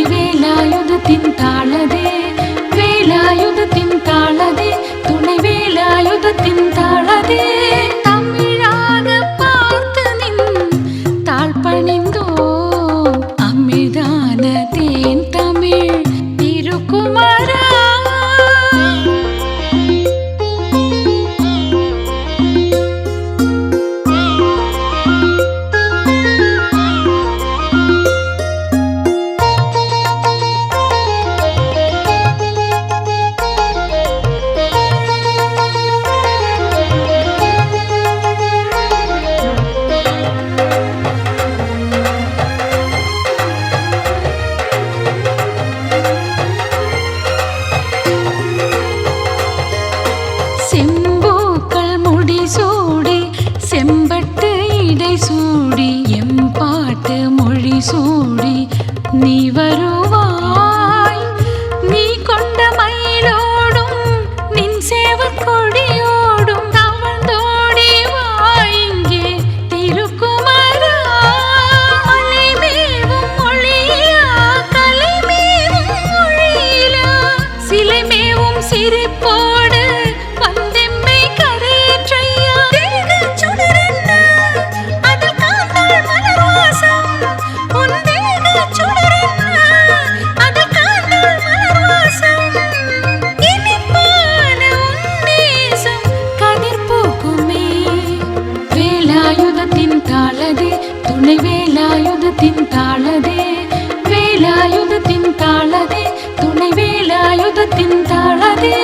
வேலாயுதத்தின் தாளதே வேலாயுதத்தின் தாளதே. துணை வேலாயுதத்தின் தாளதே. தமிழாக பார்த்து நின் தாழ்பணிந்தோ அமிழ்தானதே தமிழ்? செம்பட்டு இடை சூடி எம் பாட்டு மொழி சூடி துணை வேலாயுதத்தின் தாளதே வேலாயுதத்தின் தாளதே துணை வேலாயுதத்தின் தாளதே.